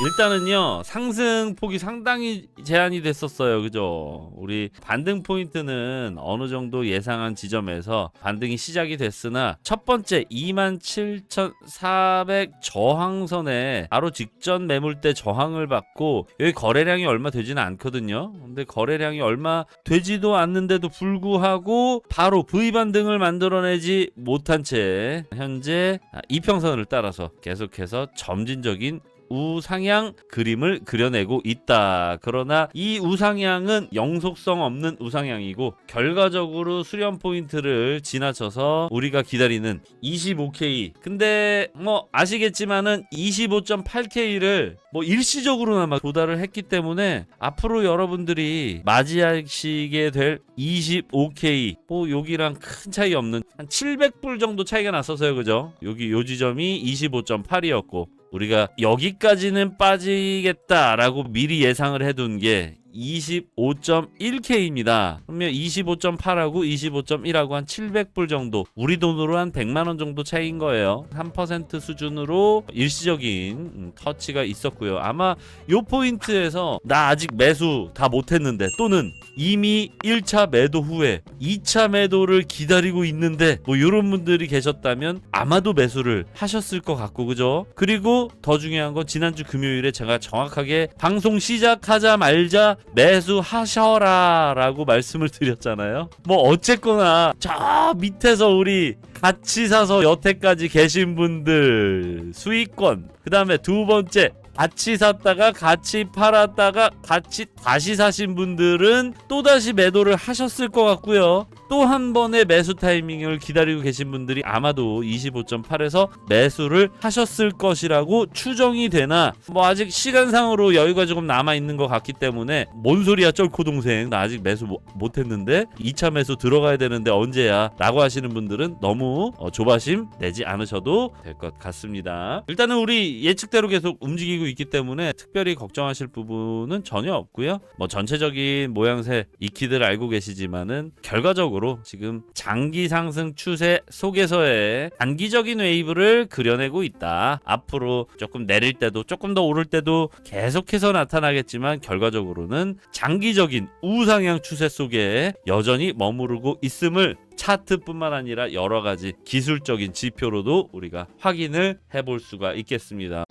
일단은요 상승 폭이 상당히 제한이 됐었어요. 그죠? 우리 반등 포인트는 어느 정도 예상한 지점에서 반등이 시작이 됐으나 첫 번째 27,400 저항선에 바로 직전 매물대 저항을 받고 여기 거래량이 얼마 되지는 않거든요. 근데 거래량이 얼마 되지도 않는데도 불구하고 바로 V 반등을 만들어내지 못한 채 현재 이평선을 따라서 계속해서 점진적인 우상향 그림을 그려내고 있다. 그러나 이 우상향은 영속성 없는 우상향이고 결과적으로 수렴 포인트를 지나쳐서 우리가 기다리는 25K. 근데 뭐 아시겠지만은 25.8K를 뭐 일시적으로나마 도달을 했기 때문에 앞으로 여러분들이 맞이하시게 될 25K 뭐 여기랑 큰 차이 없는 한 700불 정도 차이가 났어서요. 그죠? 여기 요 지점이 25.8이었고 우리가 여기까지는 빠지겠다라고 미리 예상을 해둔 게 25.1K입니다. 그러면 25.8하고 25.1하고 한 700불 정도, 우리 돈으로 한 100만 원 정도 차이인 거예요. 3% 수준으로 일시적인 음, 터치가 있었고요. 아마 요 포인트에서 나 아직 매수 다 못했는데 또는 이미 1차 매도 후에 2차 매도를 기다리고 있는데 뭐 이런 분들이 계셨다면 아마도 매수를 하셨을 것 같고 그죠? 그리고 더 중요한 건 지난주 금요일에 제가 정확하게 방송 시작하자마자 매수하셔라 라고 말씀을 드렸잖아요. 뭐 어쨌거나 저 밑에서 우리 같이 사서 여태까지 계신 분들 수익권 그 다음에 두 번째 같이 샀다가 같이 팔았다가 같이 다시 사신 분들은 또다시 매도를 하셨을 것 같고요. 또 한 번의 매수 타이밍을 기다리고 계신 분들이 아마도 25.8에서 매수를 하셨을 것이라고 추정이 되나 뭐 아직 시간상으로 여유가 조금 남아 있는 것 같기 때문에 뭔 소리야 쩔코 동생. 나 아직 매수 못- 못했는데 2차 매수 들어가야 되는데 언제야? 라고 하시는 분들은 너무 어, 조바심 내지 않으셔도 될 것 같습니다. 일단은 우리 예측대로 계속 움직이고 있기 때문에 특별히 걱정하실 부분은 전혀 없고요. 뭐 전체적인 모양새 익히들 알고 계시지만은 결과적으 로 지금 장기 상승 추세 속에서의 단기적인 웨이브를 그려내고 있다. 앞으로 조금 내릴 때도 조금 더 오를 때도 계속해서 나타나겠지만 결과적으로는 장기적인 우상향 추세 속에 여전히 머무르고 있음을 차트뿐만 아니라 여러 가지 기술적인 지표로도 우리가 확인을 해볼 수가 있겠습니다.